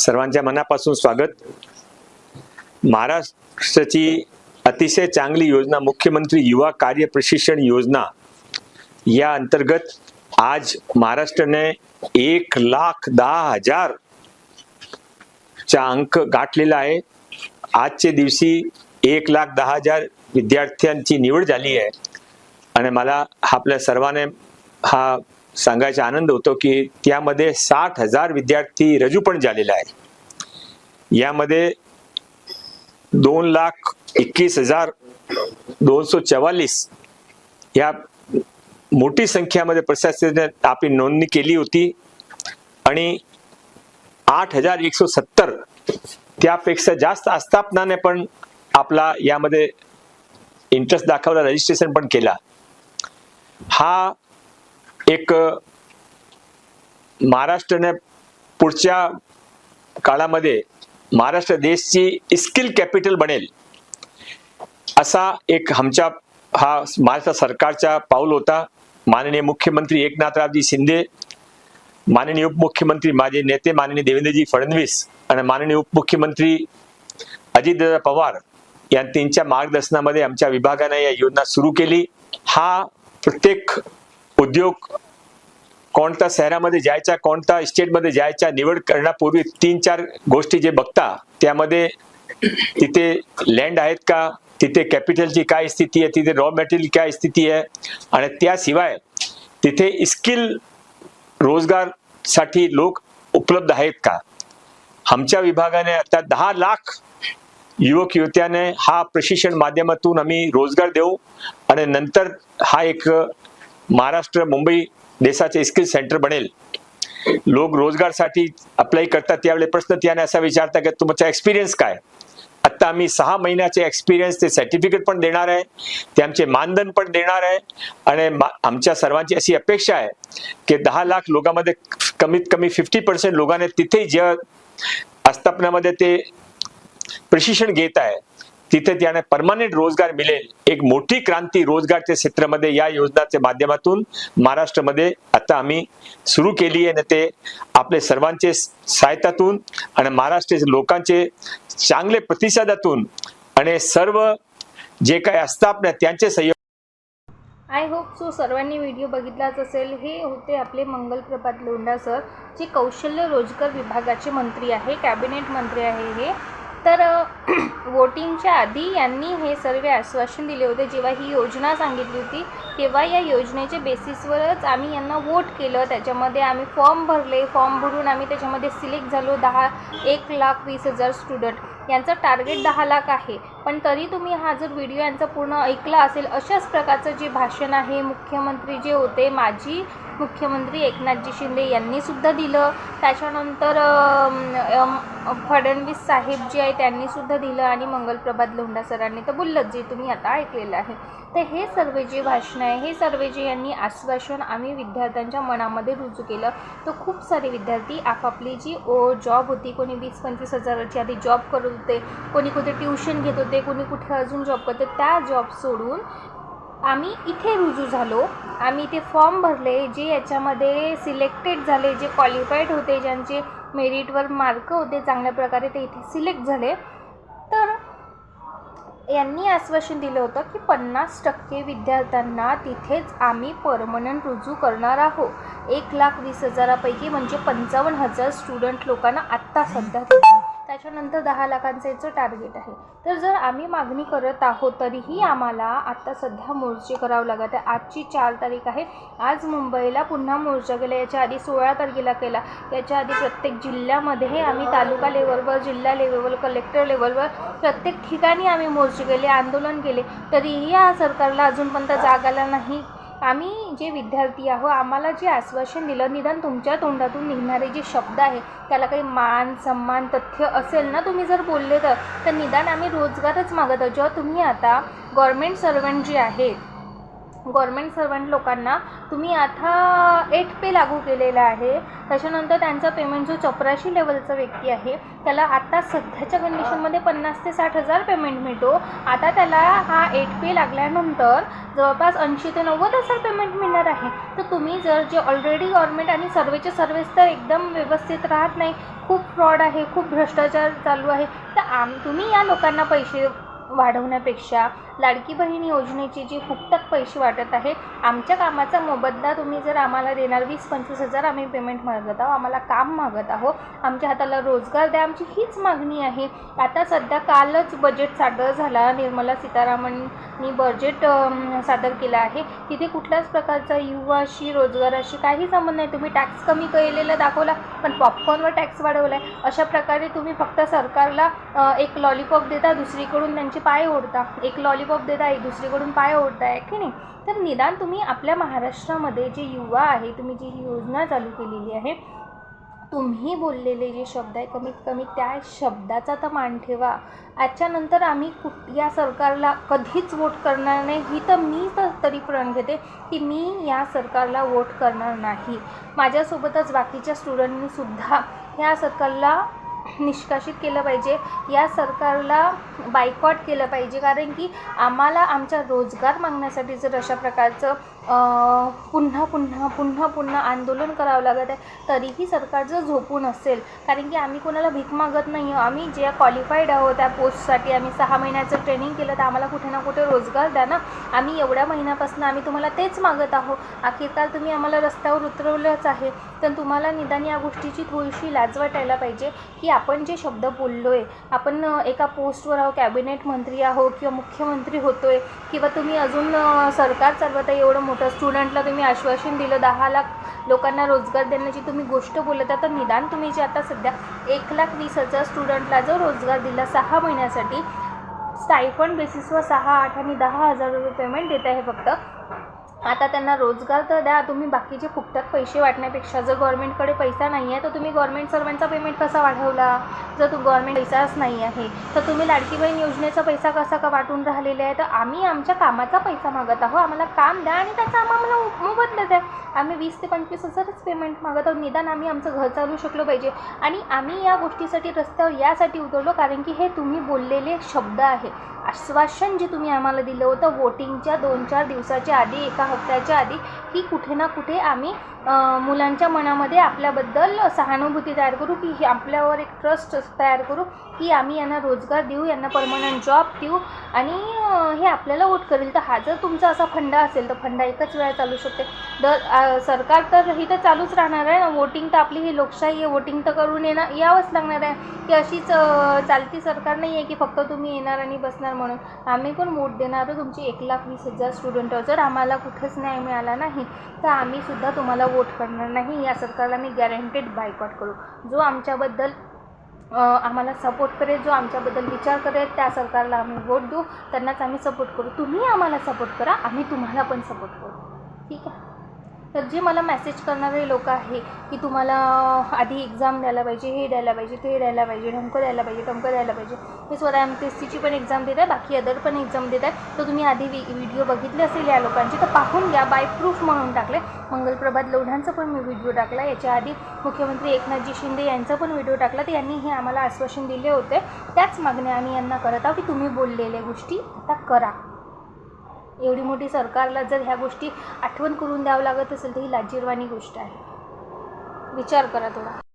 सर्वांच्या मनापासून स्वागत. महाराष्ट्राची अतिशय चांगली योजना मुख्यमंत्री युवा कार्य प्रशिक्षण योजना या अंतर्गत आज महाराष्ट्राने एक लाख दहा हजार चा अंक गाठलेला आहे. आजच्या दिवशी एक लाख दहा हजार विद्यार्थ्यांची निवड झाली आहे. आणि मला आपल्या सर्वांना हा सांगायचा आनंद होतो की त्यामध्ये साठ हजार विद्यार्थी रजू पण झालेला आहे यामध्ये दोन लाख एकवीस हजार दोनशे चवालीस या मोठी संख्यामध्ये प्रशासनाने आपली नोंदणी केली होती आणि आठ हजार एकशे सत्तर त्यापेक्षा जास्त आस्थापनाने पण आपला यामध्ये इंटरेस्ट दाखवला रजिस्ट्रेशन पण केला. हा एक महाराष्ट्राने पुढच्या काळामध्ये महाराष्ट्र देशची स्किल कॅपिटल बनेल असा एक आमच्या हा महाराष्ट्र सरकारचा पाऊल होता. माननीय मुख्यमंत्री एकनाथरावजी शिंदे माननीय उपमुख्यमंत्री माझे नेते माननीय देवेंद्रजी फडणवीस आणि माननीय उपमुख्यमंत्री अजितदादा पवार या त्यांच्या मार्गदर्शनामध्ये आमच्या विभागाने या योजना सुरू केली. हा प्रत्येक उद्योग कोणत्या शहरामध्ये जायचा कोणत्या स्टेटमध्ये जायचा निवड करण्यापूर्वी तीन चार गोष्टी जे बघता त्यामध्ये तिथे लँड आहेत का तिथे कॅपिटलची काय स्थिती आहे तिथे रॉ मटेरियल काय स्थिती आहे आणि त्याशिवाय तिथे स्किल रोजगारसाठी लोक उपलब्ध आहेत का? आमच्या विभागाने आता दहा लाख युवक युवत्याने हा प्रशिक्षण माध्यमातून आम्ही रोजगार देऊ आणि नंतर हा एक महाराष्ट्र मुंबई देशाचे स्किल सेंटर बनेल. लोक रोजगारसाठी अप्लाय करतात. त्यावेळी प्रश्न त्याने असा विचारता की तुमचा एक्सपिरियन्स काय? आत्ता आम्ही सहा महिन्याचे एक्सपिरियन्स ते सर्टिफिकेट पण देणार आहे. ते आमचे मानधन पण देणार आहे. आणि मा- आमच्या सर्वांची अशी अपेक्षा आहे की दहा लाख लोकांमध्ये कमीत कमी फिफ्टी पर्सेंट लोकांनी तिथे ज्या आस्थापनामध्ये ते प्रशिक्षण घेत आहे. तिथे त्याने परमानंट रोजगार मिळेल. एक मोठी क्रांती रोजगारच्या क्षेत्रामध्ये या योजनाच्या माध्यमातून महाराष्ट्रामध्ये आता आम्ही सुरू केली आहे. ते आपले सर्वांचे सहायतातून आणि महाराष्ट्राच्या लोकांचे चांगले प्रतिसादातून आणि सर्व जे काही आस्थापना त्यांचे सहयोग आय होप सो सर्वांनी व्हिडिओ बघितलाच असेल हे होते आपले मंगलप्रभात लोंढा सर जे कौशल्य रोजगार विभागाचे मंत्री आहे कॅबिनेट मंत्री आहे हे. तर वोटिंगच्या आधी यांनी हे सर्व आश्वासन दिले होते. जेव्हा ही योजना सांगितली होती तेव्हा या योजनेच्या बेसिसवरच आम्ही यांना वोट केलं. त्याच्यामध्ये आम्ही फॉर्म भरले. फॉर्म भरून आम्ही त्याच्यामध्ये सिलेक्ट झालो. दहा एक लाख वीस हजार स्टुडंट यांचं टार्गेट दहा लाख आहे. पण तरी तुम्ही हा जर व्हिडिओ यांचा पूर्ण ऐकला असेल अशाच प्रकारचं जे भाषण आहे मुख्यमंत्री जे होते माजी मुख्यमंत्री एकनाथजी शिंदे यांनीसुद्धा दिलं. त्याच्यानंतर फडणवीस साहेब जे आहे त्यांनीसुद्धा दिलं. आणि मंगलप्रभात लोंढा सरांनी तर बोललंच जे तुम्ही आता ऐकलेलं आहे. तर हे सर्व जे भाषण आहे हे सर्व जे यांनी आश्वासन आम्ही विद्यार्थ्यांच्या मनामध्ये रुजू केलं. तर खूप सारे विद्यार्थी आपापली जी ओ जॉब होती कोणी वीस पंचवीस हजाराची आधी जॉब करत होते कोणी कुठे ट्युशन घेत होते कोणी कुठे अजून जॉब करते त्या जॉब सोडून आम्ही इथे रुजू झालो. आम्ही इथे फॉर्म भरले जे याच्यामध्ये सिलेक्टेड झाले जे क्वालिफाईड होते ज्यांचे मेरिटवर मार्क होते चांगल्या प्रकारे ते इथे सिलेक्ट झाले. यांनी आश्वासन दिलं होतं की पन्नास टक्के विद्यार्थ्यांना तिथेच आम्ही परमनंट रुजू करणार आहोत. एक लाख वीस हजारापैकी म्हणजे पंचावन्न हजार स्टुडंट लोकांना आत्ता सध्या त्याच्यानंतर दहा लाखांचं याचं टार्गेट आहे. तर जर आम्ही मागणी करत आहोत तरीही आम्हाला आत्ता सध्या मोर्चे करावं लागत आहे. आजची चार तारीख आहे. आज मुंबईला पुन्हा मोर्चा केला. याच्या आधी सोळा तारखेला केला. याच्या आधी प्रत्येक जिल्ह्यामध्ये आम्ही तालुका लेवलवर जिल्हा लेवलवर कलेक्टर लेवलवर प्रत्येक ठिकाणी आम्ही मोर्चे केले आंदोलन केले. तरीही या सरकारला अजूनपर्यंत जागाला नाही. आम्ही जे विद्यार्थी आहो आम्हाला जे आश्वासन दिलं निदान तुमच्या तोंडातून निघणारे जे शब्द आहे त्याला काही मान सन्मान तथ्य असेल ना तुम्ही जर बोलले तर तर निदान आम्ही रोजगारच मागत आहोत. जेव्हा तुम्ही आता गव्हर्मेंट सर्वंट जे आहेत गव्हर्मेंट सर्वंट लोकांना तुम्ही आता एट पे लागू केलेला आहे. त्याच्यानंतर त्यांचा पेमेंट जो चपराशी लेवलचा व्यक्ती आहे त्याला आता सध्याच्या कंडिशनमध्ये पन्नास ते साठ हजार पेमेंट मिळतो. आता त्याला हा एट पे लागल्यानंतर जवळपास ऐंशी ते नव्वद हजार पेमेंट मिळणार आहे. तर तुम्ही जर जे ऑलरेडी गव्हर्मेंट आणि सर्वेचे सर्वेच तर एकदम व्यवस्थित राहत नाही. खूप फ्रॉड आहे खूप भ्रष्टाचार चालू आहे. तर आम तुम्ही या लोकांना पैसे वाढवण्यापेक्षा लाडकी बहीण योजनेची जी फुकटात पैसे वाटत आहे आमच्या कामाचा मोबदला तुम्ही जर आम्हाला देणार वीस पंचवीस हजार आम्ही पेमेंट मागत आहोत आम्हाला काम मागत आहोत आमच्या हाताला रोजगार द्या आमची हीच मागणी आहे. आता सध्या कालच बजेट सादर झाला निर्मला सीतारामननी बजेट सादर केलं आहे. तिथे कुठल्याच प्रकारचा युवाशी रोजगाराशी काही संबंध नाही. तुम्ही टॅक्स कमी केलेला दाखवला पण पॉपकॉर्नवर टॅक्स वाढवला आहे अशा प्रकारे तुम्ही फक्त सरकारला एक लॉलीपॉप देता दुसरीकडून त्यांचे पाय ओढता. एक लॉलीपॉप देता एक दुसरीकडून पाय ओढताय की नाही? तर निदान तुम्ही आपल्या महाराष्ट्रामध्ये जे युवा आहे तुम्ही जी ही योजना चालू केलेली आहे तुम्ही बोललेले जे शब्द आहे कमीत कमी त्या शब्दाचा तर मान ठेवा. याच्यानंतर आम्ही कुठ या सरकारला कधीच वोट करणार नाही ही तर मी तर तरी प्रण घेते की मी या सरकारला वोट करणार नाही. माझ्यासोबतच बाकीच्या स्टुडंटनीसुद्धा या सरकारला निष्कासित केलं पाहिजे. या सरकारला बायकॉट केलं पाहिजे. कारण की आम्हाला आमचा रोजगार मागण्यासाठी जर अशा प्रकारचं पुन्हा पुन्हा पुन्हा पुन्हा आंदोलन करावं लागत आहे तरीही सरकार जर झोपून असेल कारण की आम्ही कोणाला भीक मागत नाही आम्ही जे क्वालिफाईड आहोत त्या पोस्टसाठी आम्ही सहा महिन्याचं ट्रेनिंग केलं तर आम्हाला कुठे ना कुठे रोजगार द्या ना. आम्ही एवढ्या महिन्यापासून आम्ही तुम्हाला तेच मागत आहोत. अखेरकाल तुम्ही आम्हाला रस्त्यावर उतरवलंच आहे. तर तुम्हाला निदान या गोष्टीची थोडीशी लाज वाटायला पाहिजे की आपण जे शब्द बोललो आहे आपण एका पोस्टवर आहो कॅबिनेट मंत्री आहो किंवा मुख्यमंत्री होतो आहे किंवा तुम्ही अजून सरकार चालवत आहे एवढं मोठं स्टुडंटला तुम्ही आश्वासन दिलं दहा लाख लोकांना रोजगार देण्याची तुम्ही गोष्ट बोलत आहे तर निदान तुम्ही जे आता सध्या एक लाख वीस हजार स्टुडंटला जो रोजगार दिला सहा महिन्यासाठी स्टायफंड बेसिसवर सहा आठ आणि दहा हजार रुपये पेमेंट देत आहे फक्त आता त्यांना रोजगार तर द्या तुम्ही बाकीचे फुकटात पैसे वाटण्यापेक्षा जर गव्हर्मेंटकडे पैसा नाही आहे तर तुम्ही गव्हर्मेंट सर्वांचा पेमेंट कसा वाढवला? जर तू गव्हर्मेंट पैसाच नाही आहे तर तुम्ही लाडकी बहीण योजनेचा पैसा कसा का वाटून राहिलेला आहे? तर आम्ही आमच्या कामाचा पैसा मागत आहोत आम्हाला काम द्या आणि त्याचा आम्हाला मोबदला द्या. आम्ही वीस ते पंचवीस हजारच पेमेंट मागत आहोत निदान आम्ही आमचं घर चालू शकलो पाहिजे. आणि आम्ही या गोष्टीसाठी रस्त्यावर यासाठी उतरलो कारण की हे तुम्ही बोललेले शब्द आहे. आश्वासन जे तुम्ही आम्हाला दिलं होतं वोटिंगच्या दोन चार दिवसाच्या आधी एका हप्त्याच्या आधी की कुठे ना कुठे आम्ही मुलांच्या मनामध्ये आपल्याबद्दल सहानुभूती तयार करू की हे आपल्यावर एक ट्रस्ट तयार करू की आम्ही यांना रोजगार देऊ यांना परमनंट जॉब देऊ आणि हे आपल्याला वोट करेल. तर हा जर तुमचा असा फंडा असेल तर फंडा एकच वेळा चालू शकते. दर सरकार तर ही तर चालूच राहणार आहे. ना वोटिंग तर आपली ही लोकशाही आहे. वोटिंग तर करून येणार यावंच लागणार आहे. की अशीच चालती सरकार नाही आहे की फक्त तुम्ही येणार आणि बसणार म्हणून. आम्ही पण वोट देणार. तुमचे एक लाख वीस हजार स्टुडंट जर आम्हाला कुठेच न्याय मिळाला नाही तर आम्ही सुद्धा तुम्हाला वोट करणार नाही या सरकारला मी गॅरंटेड बायकॉट करू. जो आमच्याबद्दल आम्हाला सपोर्ट करेल जो आमच्याबद्दल विचार करेल त्या सरकारला आम्ही वोट देऊ त्यांनाच आम्ही सपोर्ट करू. तुम्ही आम्हाला सपोर्ट करा आम्ही तुम्हाला पण सपोर्ट करू. ठीक आहे? तर जे मला मेसेज करणारे लोक आहे की तुम्हाला आधी एक्झाम द्यायला पाहिजे हे द्यायला पाहिजे ते द्यायला पाहिजे ढमकं द्यायला पाहिजे टमकं द्यायला पाहिजे मी स्वतः एम पी एस सीची पण एक्झाम देत आहे बाकी अदर पण एक्झाम देत आहे तर तुम्ही आधी वि व्हिडिओ बघितले असेल या लोकांचे तर पाहून घ्या बाय प्रूफ म्हणून टाकले. मंगलप्रभात लोढांचा पण मी व्हिडिओ टाकला याच्या आधी मुख्यमंत्री एकनाथजी शिंदे यांचा पण व्हिडिओ टाकला तर यांनी हे आम्हाला आश्वासन दिले होते. त्याच मागण्या आम्ही यांना करत आहोत की तुम्ही बोललेल्या गोष्टी आता करा. एवढी मोठी सरकारला जर ह्या गोष्टी आठवण करून द्यावं लागत असेल तर ही लाजीरवाणी गोष्ट आहे. विचार करा थोडा.